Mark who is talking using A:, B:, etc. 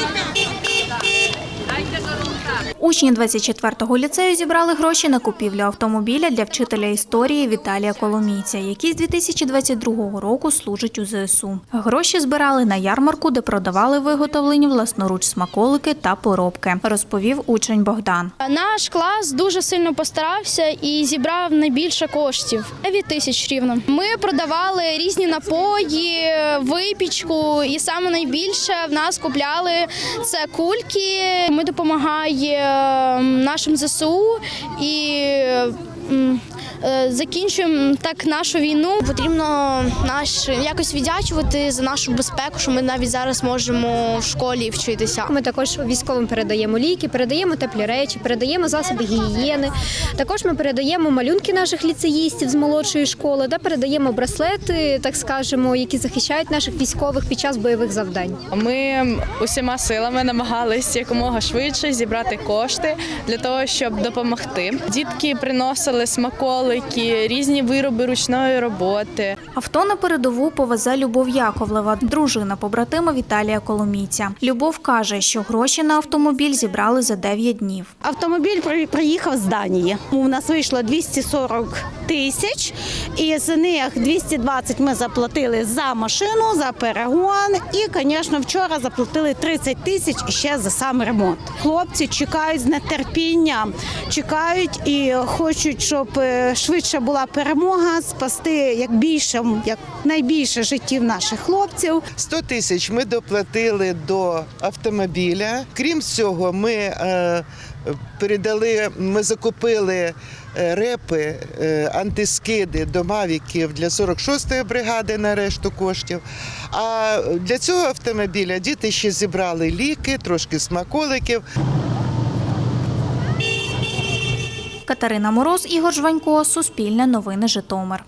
A: Good night. Учні 24-го ліцею зібрали гроші на купівлю автомобіля для вчителя історії Віталія Коломійця, який з 2022 року служить у ЗСУ. Гроші збирали на ярмарку, де продавали виготовлені власноруч смаколики та поробки, розповів учень Богдан.
B: Наш клас дуже сильно постарався і зібрав найбільше коштів 9 тисяч рівно. Ми продавали різні напої, випічку, і саме найбільше в нас купляли це кульки. Ми допомагаємо нашим ЗСУ і. Е, Закінчуємо так нашу війну. Потрібно наш якось віддячувати за нашу безпеку, що ми навіть зараз можемо в школі вчитися.
C: Ми також військовим передаємо ліки, передаємо теплі речі, передаємо засоби гігієни. Також ми передаємо малюнки наших ліцеїстів з молодшої школи, де передаємо браслети, так скажемо, які захищають наших військових під час бойових завдань.
D: Ми усіма силами намагались якомога швидше зібрати кошти для того, щоб допомогти. Дітки приносили смаколики, різні вироби ручної роботи.
A: Авто на передову повезе Любов Яковлева, дружина побратима Віталія Коломійця. Любов каже, що гроші на автомобіль зібрали за 9 днів.
E: Автомобіль при- приїхав з Данії. У нас вийшло 240 тисяч, і з них 220 ми заплатили за машину, за перегон. І, звісно, вчора заплатили 30 тисяч ще за сам ремонт. Хлопці чекають з нетерпінням, чекають і хочуть, щоб е, швидше була перемога, спасти як більше, як найбільше життів наших хлопців.
F: 100 тисяч ми доплатили до автомобіля. Крім цього, ми е, передали, ми закупили е, репи, е, антискиди до мавіків для 46-ї бригади на решту коштів. А для цього автомобіля діти ще зібрали ліки, трошки смаколиків.
A: Катерина Мороз, Ігор Жванько, Суспільне новини Житомир.